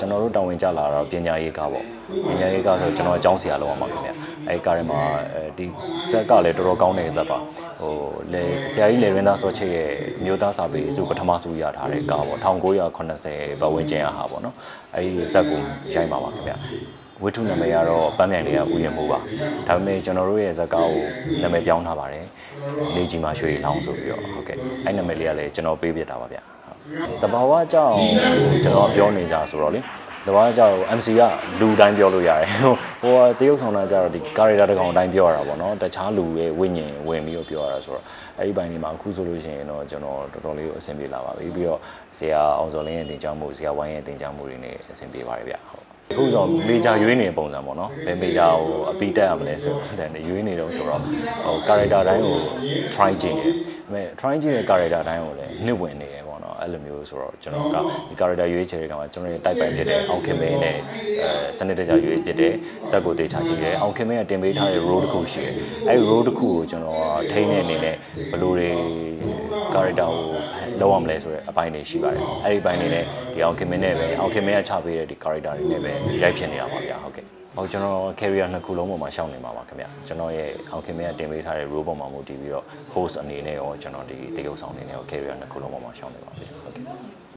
ကျွန်တော်တို့တောင်းဝင်ကြလာတော့ပညာရေးကားပေါ့ပညာရေးကားဆိုကျွန်တော်အကြောင်းဆရာလောက်အောင်ပါခင်ဗျအဲဒီကားထဲမှာအဲဒီဇက်ကလည်းတော်တော်ကောင်းတဲ့ဇက်ပါဟိုလေဆရာကြီးလေရင်းသားစောချစ်ရဲ့မြို့သားစာပေစုပထမစုရထားတဲ့ကားပေါ့1980ပတ်ဝန်းကျင်အဟာပေါ့နော်အဲဒီဇက်ကိုရိုက်ပါပါခင်ဗျဝိထုနာမည်ကတော့ပန်းမြိုင်လေးကဥယျာဉ်မှုပါဒါပေမဲ့ကျွန်တော်တို့ရဲ့ဇက်ကားကိုနာမည်ပြောင်းထားပါတယ်နေကြီးမှာရွှေလောင်းဆိုပြီးတော့ဟုတ်ကဲ့အဲဒီနာမည်လေးကလည်းကျွန်တော်ပေးပြတာပါဗျ တဘာဝကြောင့်ကျွန်တော်ပြောနေကြဆိုတော့လေတဘာဝကြောင့် MC ကလူတိုင်းပြောလို့ရတယ်ဟိုတရုပ်ဆောင်တာကြတော့ဒီ character တစ်ကောင်တိုင်းပြောရတာပေါ့နော်တခြားလူရဲ့ဝိညာဉ်ဝင်ပြီးတော့ပြောရတာဆိုတော့အဲ့ဒီဘိုင်းလေးမှာအခုဆိုလို့ရှိရင်တော့ကျွန်တော်တော်တော်လေးကိုအဆင်ပြေလာပါပြီပြီးတော့ဆရာအောင်စော်လင်းရဲ့တင်ကြောင်းမှုဆရာဝိုင်းရဲ့တင်ကြောင်းမှုတွေနဲ့အဆင်ပြေပါတယ်ဗျဟုတ်အခုဆိုမေဂျာရွေးနေပုံစံပေါ့နော်ဘယ်မေဂျာကိုအပီးတက်ရမလဲဆိုပုံစံနဲ့ရွေးနေတော့ဆိုတော့ဟို character တိုင်းကို try ကြည့်တယ်ဒါပေမဲ့ try ကြည့်တဲ့ character တိုင်းကိုလည်းနှစ်ဝင်နေတယ်ပေါ့နော် အဲ့လိုမျိုးဆိုတော့ကျွန်တော်ကဒီ character ရွေးချယ်တဲ့ကမှာကျွန်တော်ရဲ့တိုက်ပိုင်ဖြစ်တဲ့အောင်ခင်မင်းနဲ့အဲစနစ်တကျရွေးဖြစ်တဲ့ဇက်ကိုတေချာကြည့်တယ်အောင်ခင်မင်းကတင်ပေးထားတဲ့ role တစ်ခုရှိတယ်အဲ့ဒီ role တစ်ခုကိုကျွန်တော်ကထိန်းတဲ့အနေနဲ့ဘယ်လိုတွေ character ကိုလောက်အောင်မလဲဆိုတဲ့အပိုင်းတွေရှိပါတယ်အဲ့ဒီဘိုင်းတွေနဲ့ဒီအောင်ခင်မင်းနဲ့ပဲအောင်ခင်မင်းကချပေးတဲ့ဒီ character တွေနဲ့ပဲရိုက်ဖြစ်နေတာပါဗျာ ဟုတ်ကဲ့ဟုတ်ကျွန်တော် carrier နှစ်ခုလုံးပေါ်မှာရှောင်းနေမှာပါခင်ဗျကျွန်တော်ရဲ့အောင်ခင်မင်းကတင်ပေးထားတဲ့ role ပေါ်မှာမူတည်ပြီးတော့ host အနေနဲ့ရောကျွန်တော်ဒီတရုပ်ဆောင်အနေနဲ့ရော carrier နှစ်ခုလုံးပေါ်မှာရှောင်းနေပါဗျာဟုတ်ကဲ့